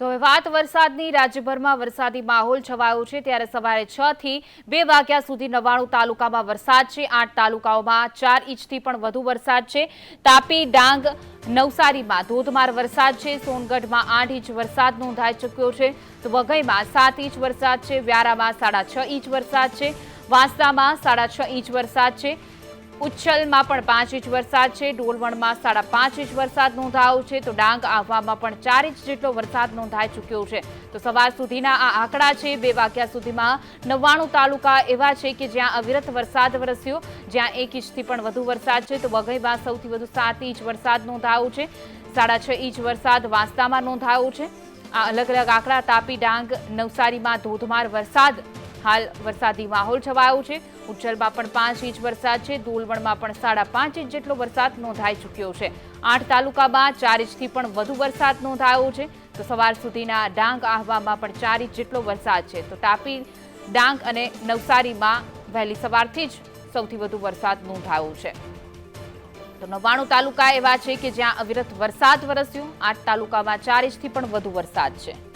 તો હવે વાત વરસાદની. રાજ્યભરમાં વરસાદી માહોલ છવાયો છે. ત્યારે સવારે છ થી બે વાગ્યા સુધી નવાણું તાલુકામાં વરસાદ છે. આઠ તાલુકાઓમાં ચાર ઇંચથી પણ વધુ વરસાદ છે. તાપી, ડાંગ, નવસારીમાં ધોધમાર વરસાદ છે. સોનગઢમાં આઠ ઇંચ વરસાદ નોંધાઈ ચૂક્યો છે. તો વઘઈમાં સાત ઇંચ વરસાદ છે. વ્યારામાં સાડા છ ઇંચ વરસાદ છે. વાંસદામાં સાડા છ ઇંચ વરસાદ છે. ઉચ્છલમાં પણ પાંચ ઇંચ વરસાદ છે. ડોલવણમાં સાડા પાંચ ઇંચ વરસાદ નોંધાયો છે. તો ડાંગ આહવામાં પણ ચાર ઇંચ જેટલો વરસાદ નોંધાઈ ચૂક્યો છે. તો સવાર સુધીના આ આંકડા છે. બે વાગ્યા સુધીમાં નવ્વાણું તાલુકા એવા છે કે જ્યાં અવિરત વરસાદ વરસ્યો, જ્યાં એક ઇંચથી પણ વધુ વરસાદ છે. તો વઘઈમાં સૌથી વધુ સાત ઇંચ વરસાદ નોંધાયો છે. સાડા છ ઇંચ વરસાદ વાંસદામાં નોંધાયો છે. આ અલગ અલગ આંકડા તાપી ડાંગ નવસારીમાં ધોધમાર વરસાદ હાલ વરસાદી માહોલ છવાયો છે. ઉચ્છલમાં પણ પાંચ ઇંચ વરસાદ છે. ધોલવણમાં પણ સાડા પાંચ ઇંચ જેટલો વરસાદ નોંધાઈ ચૂક્યો છે. આઠ તાલુકામાં ચાર ઇંચથી પણ વધુ વરસાદ નોંધાયો છે. તો સવાર સુધીના ડાંગ આહવામાં પણ ચાર ઇંચ જેટલો વરસાદ છે. તો તાપી, ડાંગ અને નવસારીમાં વહેલી સવારથી જ સૌથી વધુ વરસાદ નોંધાયો છે. તો નવ્વાણું તાલુકા એવા છે કે જ્યાં અવિરત વરસાદ વરસ્યો. આઠ તાલુકામાં ચાર ઇંચથી પણ વધુ વરસાદ છે.